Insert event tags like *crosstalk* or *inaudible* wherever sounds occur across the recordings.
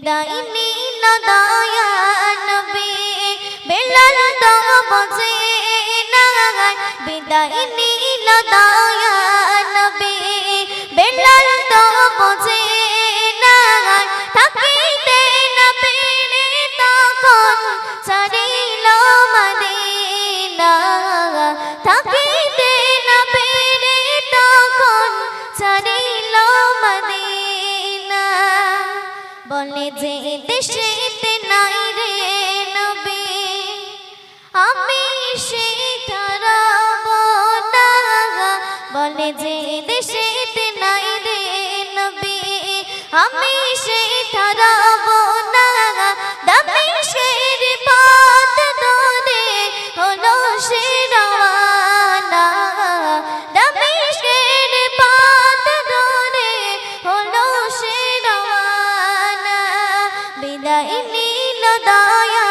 বিদায় নিল দয়ানবী বেলাল তো বসে না বিদায় নিল দয়া দয়া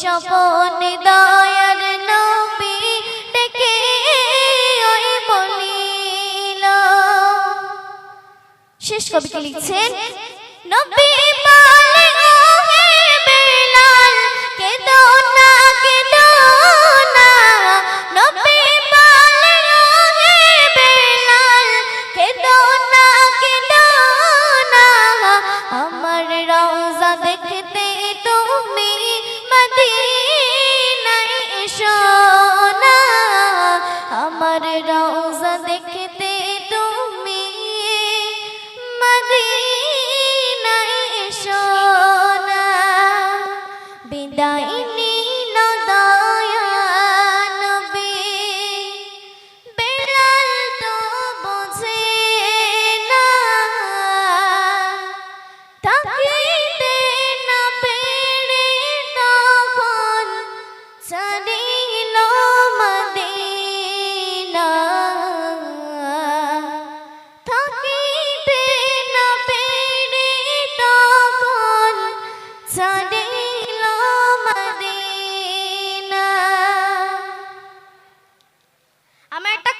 স্বপনে দয়ার নবী ডেকে ওই বলিল শেষ কবিকে লিখছেন নবী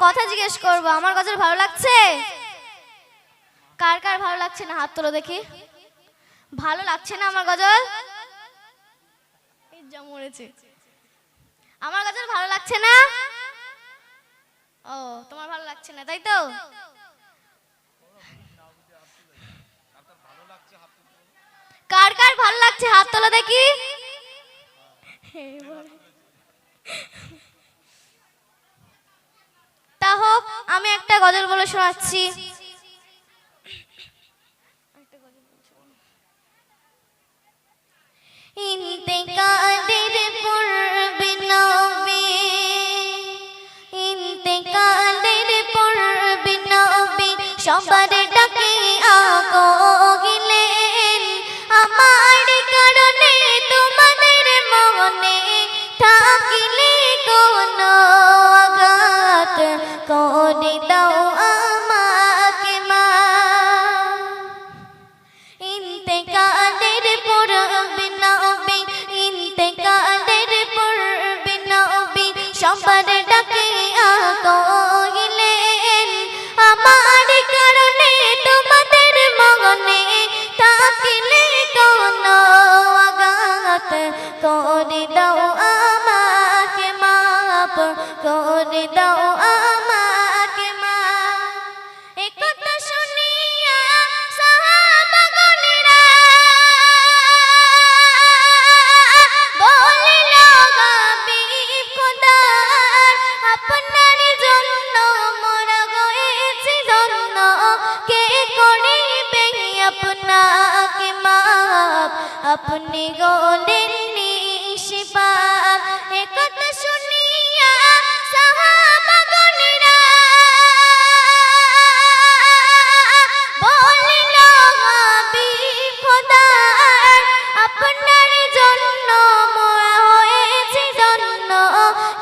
কথা জিজ্ঞেস করব আমার গজল ভালো লাগছে? কার কার ভালো লাগছে না? হাত তোলো দেখি। ভালো লাগছে না আমার গজল? মরেছে। আমার গজল ভালো লাগছে না? ও তোমার ভালো লাগছে না তাই তো? কার কার ভালো লাগছে? হাত তোলো দেখি। আমি একটা গজল বলে শোনাচ্ছি। *laughs* ইনতে Happy New আপনি গলেন নিষ্পাপ একথা শুনিয়া সাহাবাগণেরা বলিল হাবিব খোদার আপনার জন্য মোরা হয়েছে জন্য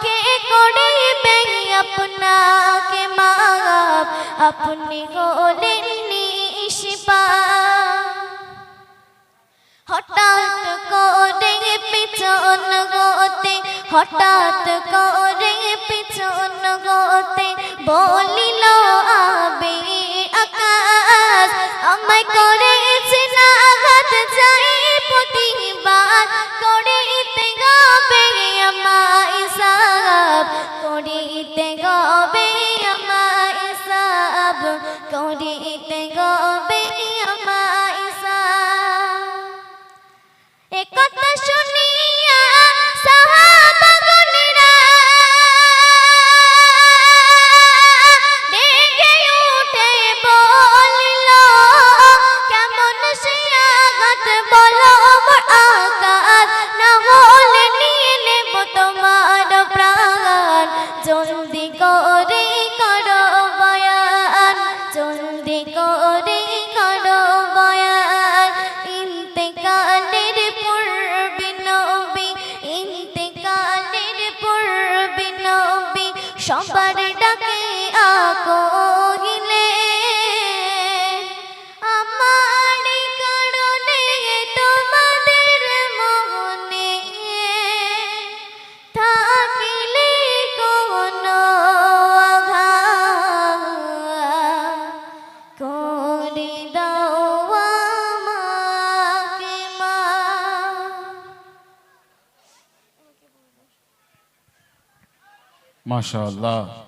কে করিবে আপনাকে মাপ আপনি হলেন নিষ্পাপ হঠাৎ করে পিছন গতে, হঠাৎ করে পিছন গতে বলিল, আবে আকাশ, আমায় করেছে করিতে গবে আমায় সাব, করিতে MashaAllah.